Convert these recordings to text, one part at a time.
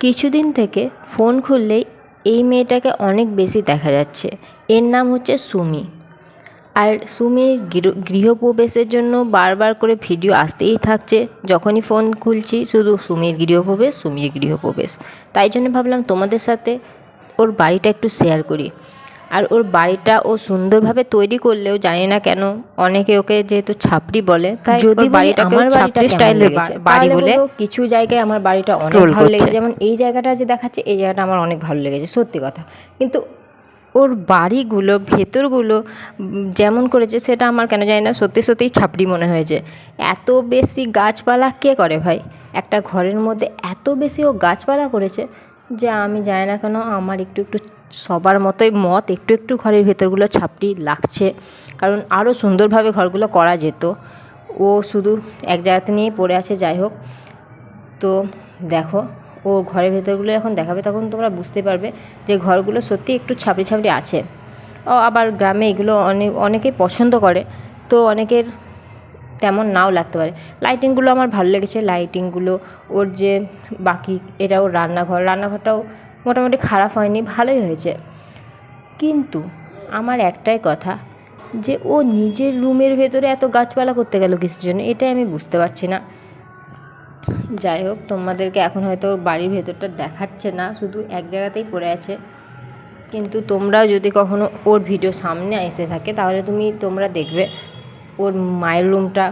কিছুদিন থেকে ফোন খুললেই এই মেয়েটাকে অনেক বেশি দেখা যাচ্ছে। এর নাম হচ্ছে সুমি। আর সুমির গৃহপ্রবেশের জন্য বারবার করে ভিডিও আসতেই থাকছে। যখনই ফোন খুলছি, শুধু সুমির গৃহপ্রবেশ সুমির গৃহপ্রবেশ। তাই জন্য ভাবলাম তোমাদের সাথে ওর বাড়িটা একটু শেয়ার করি। আর ওর বাড়িটা ও সুন্দরভাবে তৈরি করলেও জানি না কেন অনেকে ওকে যেহেতু ছাপড়ি বলে তাই যদি বাড়িটাকে আমার বাড়িটা কেমন বাড়ি বলে কিছু জায়গায় আমার বাড়িটা অনেক ভালো লেগেছে। যেমন এই জায়গাটা যে দেখাচ্ছে এই জায়গাটা আমার অনেক ভালো লেগেছে সত্যি কথা। কিন্তু ওর বাড়িগুলো ভেতরগুলো যেমন করেছে সেটা আমার কেন জানি না সত্যি সত্যিই ছাপড়ি মনে হয়েছে। এত বেশি গাছপালা কে করে ভাই? একটা ঘরের মধ্যে এত বেশি ও গাছপালা করেছে যে আমি জানি না কেন আমার একটু একটু সবার মতোই মত, একটু একটু ঘরের ভেতরগুলো ছাপড়ি লাগছে। কারণ আরও সুন্দরভাবে ঘরগুলো করা যেত। ও শুধু এক জায়গাতে নিয়েই পড়ে আছে, যাই হোক। তো দেখো, ও ঘরের ভেতরগুলো যখন দেখাবে তখন তোমরা বুঝতে পারবে যে ঘরগুলো সত্যি একটু ছাপড়ি ছাপড়ি আছে। ও আবার গ্রামে এগুলো অনেক, অনেকেই পছন্দ করে। তো অনেকের তেমন নাও লাগতে পারে। লাইটিংগুলো আমার ভালো লেগেছে। লাইটিংগুলো ওর যে বাকি এটা ওর রান্নাঘর, রান্নাঘরটাও মোটামুটি খারাপ হয়নি, ভালোই হয়েছে। কিন্তু আমার একটাই কথা, যে ও নিজের রুমের ভেতরে এত গাছপালা করতে গেল কিসের জন্য, এটাই আমি বুঝতে পারছি না। যাই হোক, তোমাদেরকে এখন হয়তো ওর বাড়ির ভেতরটা দেখাচ্ছে না, শুধু এক জায়গাতেই পড়ে আছে। কিন্তু তোমরাও যদি কখনো ওর ভিডিও সামনে এসে থাকে, তাহলে তুমি তোমরা দেখবে। ওর মায়ের রুমটা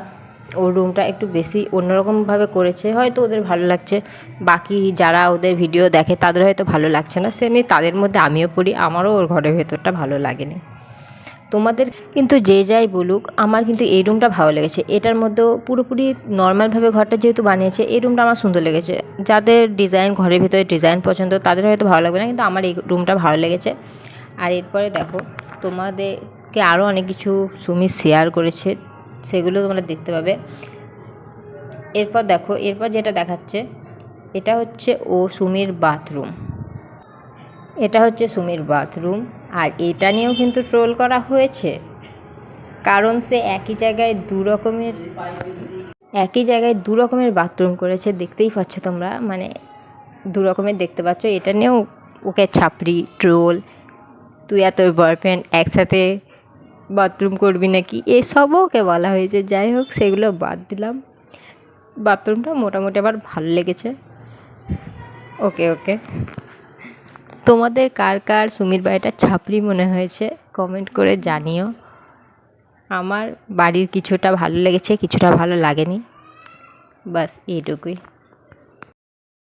ওর রুমটা একটু বেশি অন্যরকমভাবে করেছে। হয়তো ওদের ভালো লাগছে। বাকি যারা ওদের ভিডিও দেখে, তাদের হয়তো ভালো লাগছে না। সেমনি তাদের মধ্যে আমিও পড়ি, আমারও ওর ঘরের ভেতরটা ভালো লাগেনি। তোমাদের কিন্তু যে যাই বলুক, আমার কিন্তু এই রুমটা ভালো লেগেছে। এটার মধ্যেও পুরোপুরি নর্মালভাবে ঘরটা যেহেতু বানিয়েছে, এই রুমটা আমার সুন্দর লেগেছে। যাদের ডিজাইন ঘরের ভিতরে ডিজাইন পছন্দ, তাদের হয়তো ভালো লাগবে না, কিন্তু আমার এই রুমটা ভালো লেগেছে। আর এরপরে দেখো তোমাদেরকে আরও অনেক কিছু সুমি শেয়ার করেছে, সেগুলো তোমরা দেখতে পাবে। এরপর দেখো, এরপর যেটা দেখাচ্ছে, এটা হচ্ছে ও সুমির বাথরুম এটা হচ্ছে সুমির বাথরুম আর এটা নিয়েও কিন্তু ট্রোল করা হয়েছে, কারণ সে একই জায়গায় দু রকমের, একই জায়গায় দু রকমের বাথরুম করেছে, দেখতেই পাচ্ছ তোমরা মানে দু রকমের দেখতে পাচ্ছ। এটা নিয়েও ওকে ছাপড়ি ট্রোল তুই আর তোর বয়ফ্রেন্ড একসাথে বাথরুম করবি নাকি? এসবও ওকে বলা হয়েছে। যাই হোক, সেগুলো বাদ দিলাম। বাথরুমটা মোটামুটি আবার ভালো লেগেছে। ওকে ওকে। তোমাদের কার কার সুমির বাড়িটা ছাপড়ি মনে হয়েছে কমেন্ট করে জানিও। আমার বাড়ির কিছুটা ভালো লেগেছে, কিছুটা ভালো লাগেনি। বাস এইটুকুই।